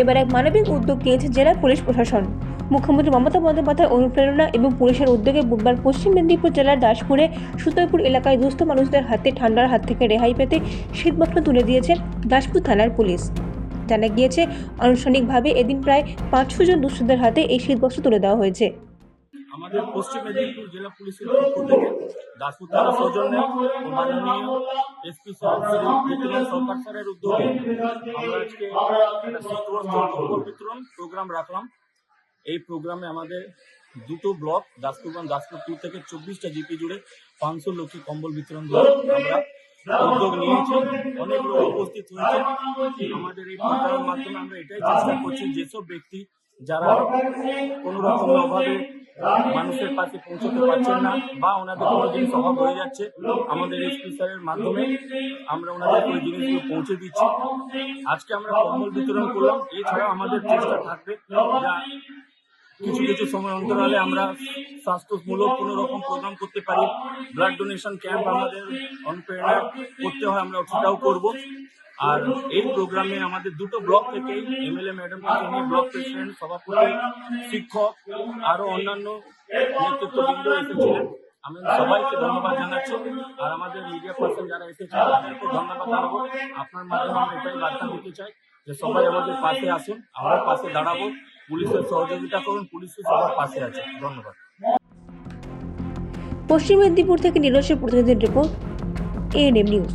এবার এক মানবিক উদ্যোগ নিয়েছে জেলা পুলিশ প্রশাসন। মুখ্যমন্ত্রী মমতা বন্দ্যোপাধ্যায় অনুপ্রেরণা এবং পুলিশের উদ্যোগে বুধবার পশ্চিম মেদিনীপুর জেলার দাসপুরে সুতয়পুর এলাকায় দুস্থ মানুষদের হাতে ঠান্ডার হাত থেকে রেহাই পেতে শীতবস্ত্র তুলে দিয়েছে দাসপুর থানার পুলিশ। জানা গিয়েছে, আনুষ্ঠানিকভাবে এদিন প্রায় পাঁচশো জন দুস্থদের হাতে এই শীতবস্ত্র তুলে দেওয়া হয়েছে। আমাদের পশ্চিম মেদিনীপুর জেলা পুলিশের পক্ষ থেকে দাসপুর থানা সৌজন্যে মাননীয় এসপি সরকার স্যারের উদ্যোগে আমরা আজকে বিতরণ প্রোগ্রাম রাখলাম। এই প্রোগ্রামে আমাদের দুটো ব্লক, দাসপুর দাসপুরগঞ্জ দাসপুর টু থেকে চব্বিশটা জিপি জুড়ে পাঁচশো লোককে কম্বল বিতরণ আমরা উদ্যোগ নিয়েছি। অনেক লোক উপস্থিত হয়েছে। আমাদের এই প্রোগ্রামের মাধ্যমে আমরা এটাই চেষ্টা করছি, যেসব ব্যক্তি যারা কোনো রকম অভাবে মানুষের পাশে পৌঁছতে পারছেন না বা ওনাদের কোনো জিনিস অভাব হয়ে যাচ্ছে। আমাদের এসপি স্যারের মাধ্যমে আমরা ওনাদের ওই জিনিসগুলো পৌঁছে দিচ্ছি। আজকে আমরা কম্বল বিতরণ করলাম। এছাড়া আমাদের চেষ্টা থাকবে যা কিছু কিছু সময় অন্তরালে আমরা স্বাস্থ্যমূলক কোনো রকম প্রোগ্রাম করতে পারি। ব্লাড ডোনেশন ক্যাম্প আমাদের অনুপ্রেরণা করতে হয়, আমরা সেটাও করব। আর এই প্রোগ্রামে আমাদের দুটো ব্লক থেকেই এমএলএ ম্যাডাম থেকে নিয়ে ব্লক প্রেসিডেন্ট, সভাপতি, শিক্ষক, আরও অন্যান্য নেতৃত্ববৃন্দ এসেছিলেন। আমি সবাইকে ধন্যবাদ জানাচ্ছি। আর আমাদের মিডিয়া পার্সন যারা এসেছেন, তাদেরকে ধন্যবাদ জানাব। আপনার মাধ্যমে আমরা এটাই বার্তা দিতে চাই যে সবাই আমাদের পাশে আসুন, আমরা পাশে দাঁড়াবো। পুলিশের সহযোগিতা করুন, পুলিশও সবার পাশে আছে। ধন্যবাদ। পশ্চিম মেদিনীপুর থেকে নীরজের প্রতিনিধির রিপোর্ট এএনএম নিউজ